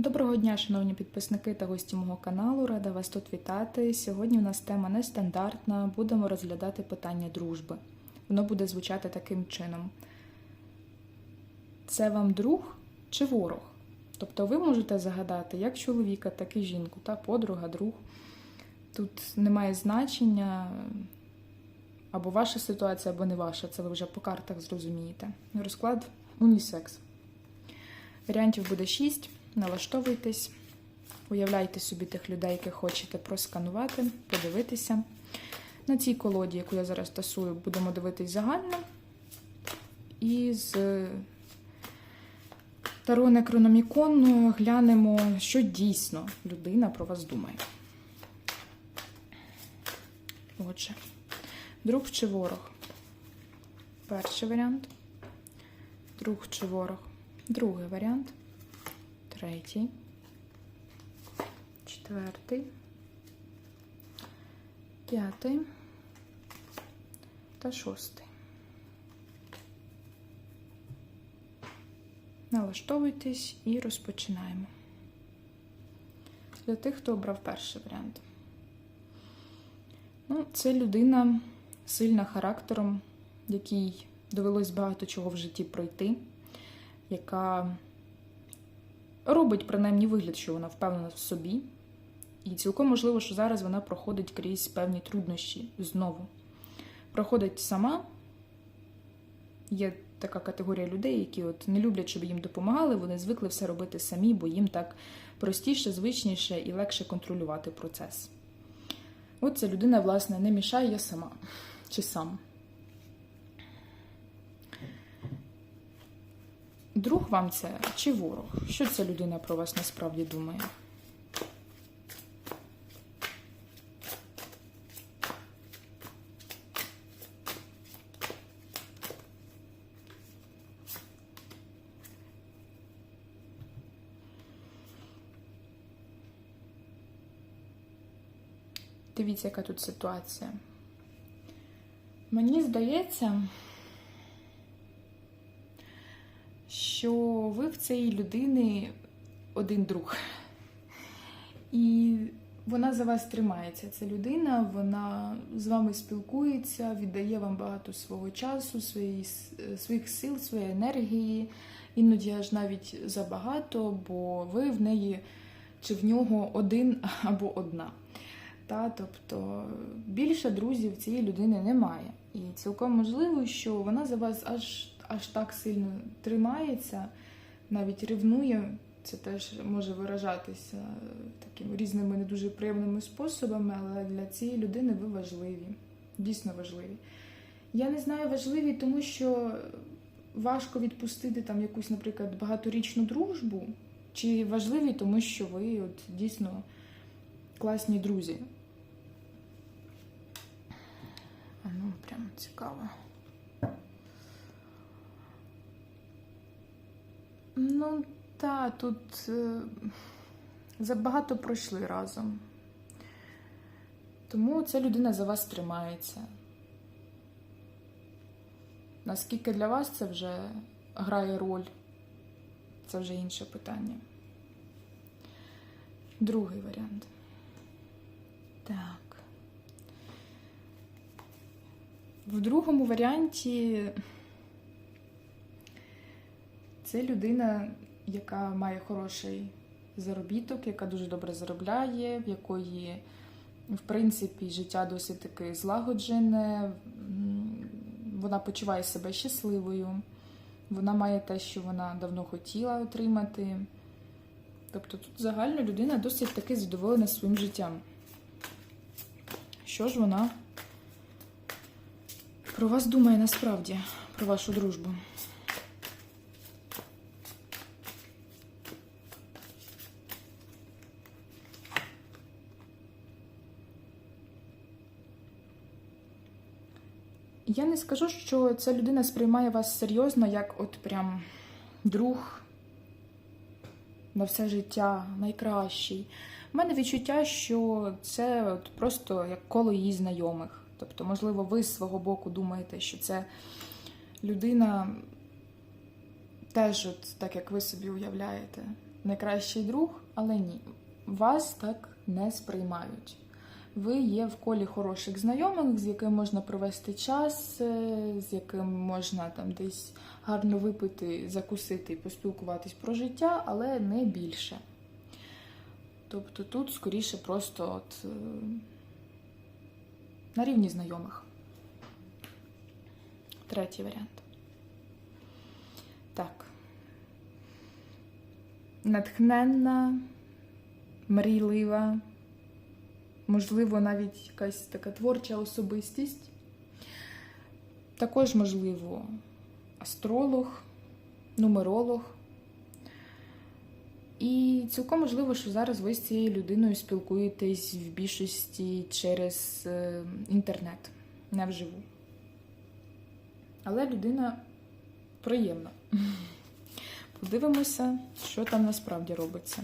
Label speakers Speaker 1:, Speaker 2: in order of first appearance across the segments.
Speaker 1: Доброго дня, шановні підписники та гості мого каналу. Рада вас тут вітати. Сьогодні у нас тема нестандартна. Будемо розглядати питання дружби. Воно буде звучати таким чином: це вам друг чи ворог? Тобто ви можете загадати як чоловіка, так і жінку, та подруга, друг. Тут немає значення або ваша ситуація, або не ваша. Це ви вже по картах зрозумієте. Розклад унісекс. Варіантів буде 6. Налаштовуйтесь, уявляйте собі тих людей, яких хочете просканувати, подивитися. На цій колоді, яку я зараз тасую, будемо дивитись загально. І з Таро Некрономікон глянемо, що дійсно людина про вас думає. Отже, друг чи ворог? Перший варіант. Друг чи ворог? Другий варіант третій, четвертий, п'ятий та шостий. Налаштовуйтесь і розпочинаємо. Для тих, хто обрав перший варіант. Ну, це людина сильна характером, якій довелось багато чого в житті пройти, яка робить принаймні вигляд, що вона впевнена в собі. І цілком можливо, що зараз вона проходить крізь певні труднощі знову. Проходить сама. Є така категорія людей, які от не люблять, щоб їм допомагали, вони звикли все робити самі, бо їм так простіше, звичніше і легше контролювати процес. От ця людина, власне, не мішає я сама чи сам. Друг вам це чи ворог? Що ця людина про вас насправді думає? Дивіться, яка тут ситуація. Мені здається, що ви в цієї людини один друг. І вона за вас тримається. Ця людина, вона з вами спілкується, віддає вам багато свого часу, свої, своїх сил, своєї енергії, іноді аж навіть забагато, бо ви в неї чи в нього один або одна. Та, Тобто більше друзів цієї людини немає. І цілком можливо, що вона за вас аж аж так сильно тримається, навіть ревнує. Це теж може виражатися такими різними не дуже приємними способами, але для цієї людини ви важливі, дійсно важливі. Я не знаю, важливі, тому що важко відпустити там якусь, наприклад, багаторічну дружбу, чи важливі, тому що ви от дійсно класні друзі. А ну, прям цікаво. Ну, так, тут е, забагато пройшли разом. Тому ця людина за вас тримається. Наскільки для вас це вже грає роль, це вже інше питання. Другий варіант. Так. В другому варіанті це людина, яка має хороший заробіток, яка дуже добре заробляє, в якої, в принципі, життя досить таки злагоджене, вона почуває себе щасливою, вона має те, що вона давно хотіла отримати. Тобто тут загально людина досить таки задоволена своїм життям. Що ж вона про вас думає насправді, про вашу дружбу? Я не скажу, що ця людина сприймає вас серйозно, як от прям друг на все життя, найкращий. У мене відчуття, що це от просто як коло її знайомих. Тобто, можливо, ви з свого боку думаєте, що це людина теж, от так як ви собі уявляєте. найкращий друг, але ні, вас так не сприймають. Ви є в колі хороших знайомих, з яким можна провести час, е, з яким можна там десь гарно випити, закусити і поспілкуватись про життя, але не більше. Тобто тут скоріше просто от, е, на рівні знайомих. Третій варіант. Так. Натхненна, мрійлива, можливо, навіть якась така творча особистість. Також, можливо, астролог, нумеролог. І цілком можливо, що зараз ви з цією людиною спілкуєтесь в більшості через е, інтернет, не вживу. Але людина приємна. Подивимося, що там насправді робиться.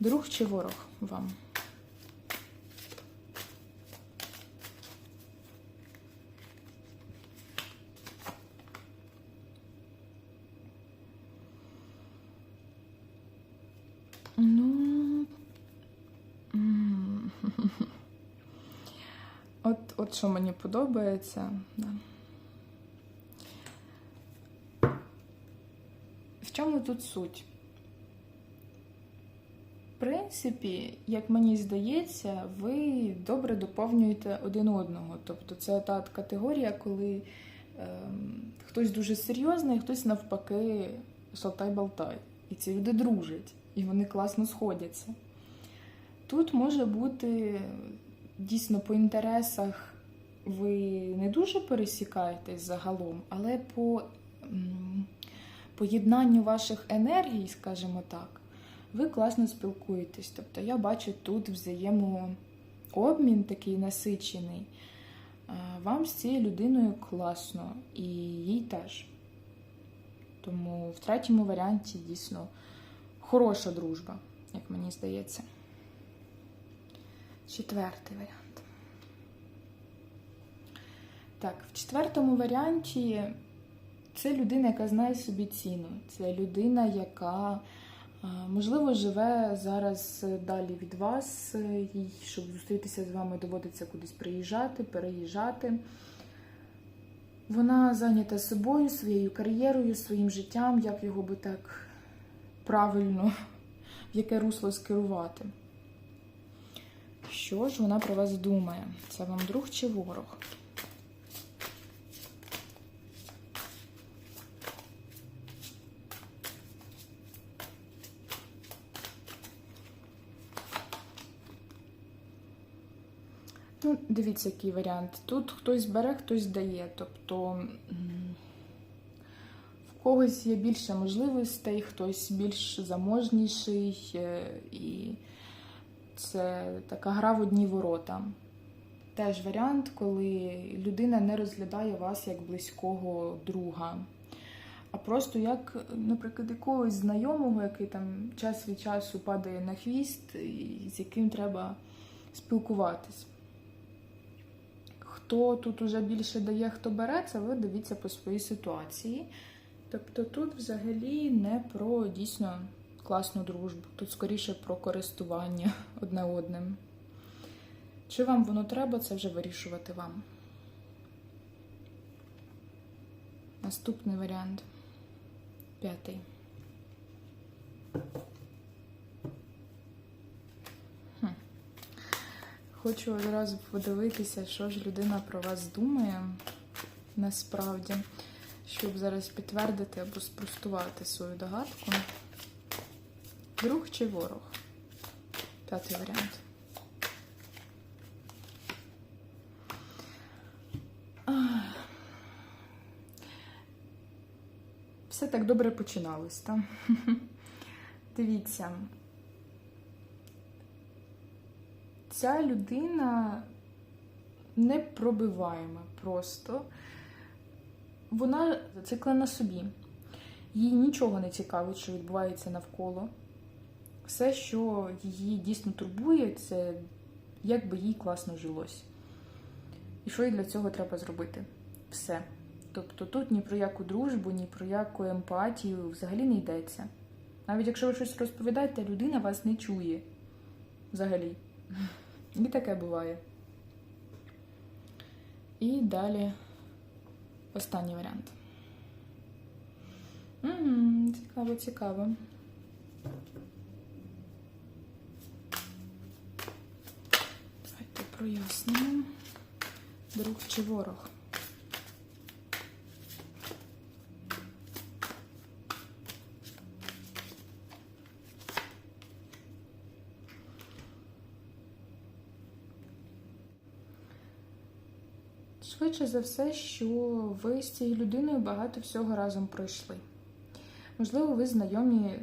Speaker 1: Друг чи ворог вам? Ну. От, от що мені подобається. В чому тут суть? Принципі, як мені здається, ви добре доповнюєте один одного. Тобто це та категорія, коли ем, хтось дуже серйозний, хтось навпаки шалтай-балтай. І ці люди дружать, і вони класно сходяться. Тут може бути дійсно по інтересах ви не дуже пересікаєтесь загалом, але по поєднанню ваших енергій, скажімо так, ви класно спілкуєтесь. Тобто я бачу тут взаємообмін такий насичений. Вам з цією людиною класно, і їй теж. Тому в третьому варіанті дійсно хороша дружба, як мені здається. Четвертий варіант. Так, в четвертому варіанті це людина, яка знає собі ціну. Це людина, яка, можливо, живе зараз далі від вас. Їй, щоб зустрітися з вами, доводиться кудись приїжджати, переїжджати. Вона зайнята собою, своєю кар'єрою, своїм життям, як його би так правильно, в яке русло скерувати. Що ж вона про вас думає? Це вам друг чи ворог? Ну, дивіться, який варіант. Тут хтось бере, хтось дає. Тобто в когось є більше можливостей, хтось більш заможніший, е, і це така гра в одні ворота. Теж варіант, коли людина не розглядає вас як близького друга, а просто як, наприклад, якогось знайомого, який там час від часу падає на хвіст, і з яким треба спілкуватись. Хто тут уже більше дає, хто бере, це ви дивіться по своїй ситуації. Тобто тут взагалі не про дійсно класну дружбу, тут скоріше про користування одне одним. Чи вам воно треба, це вже вирішувати вам. Наступний варіант. П'ятий. Хочу одразу подивитися, що ж людина про вас думає насправді, щоб зараз підтвердити або спростувати свою догадку. Друг чи ворог? П'ятий варіант. Все так добре починалось, так? Дивіться. Ця людина непробиваєма просто. Вона зацикла на собі. Їй нічого не цікавить, що відбувається навколо. Все, що її дійсно турбує, це як би їй класно жилось. І що їй для цього треба зробити? Все. Тобто тут ні про яку дружбу, ні про яку емпатію взагалі не йдеться. Навіть якщо ви щось розповідаєте, людина вас не чує. Взагалі. І таке буває. І далі останній варіант. Угу, цікаво, цікаво. Давайте прояснимо. Друг чи ворог. Швидше за все, що ви з цією людиною багато всього разом пройшли. Можливо, ви знайомі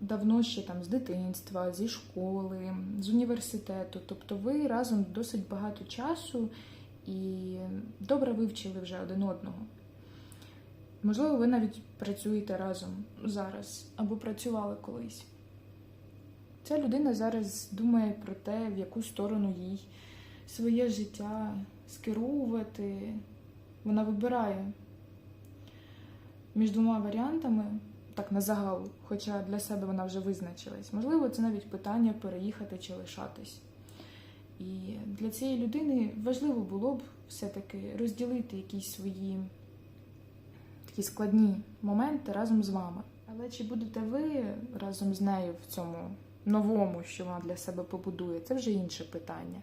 Speaker 1: давно ще там з дитинства, зі школи, з університету. Тобто ви разом досить багато часу і добре вивчили вже один одного. Можливо, ви навіть працюєте разом зараз або працювали колись. Ця людина зараз думає про те, в яку сторону їй своє життя скеровувати. Вона вибирає між двома варіантами, так на загал, хоча для себе вона вже визначилась. Можливо, це навіть питання переїхати чи лишатись. І для цієї людини важливо було б все-таки розділити якісь свої такі складні моменти разом з вами. Але чи будете ви разом з нею в цьому новому, що вона для себе побудує, це вже інше питання.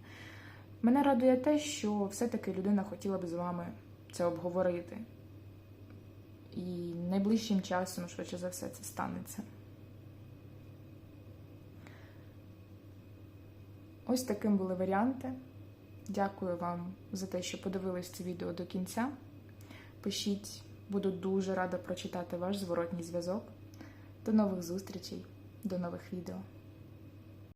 Speaker 1: Мене радує те, що все-таки людина хотіла б з вами це обговорити. І найближчим часом, швидше за все, це станеться. Ось таким були варіанти. Дякую вам за те, що подивились це відео до кінця. Пишіть, буду дуже рада прочитати ваш зворотній зв'язок. До нових зустрічей, до нових відео.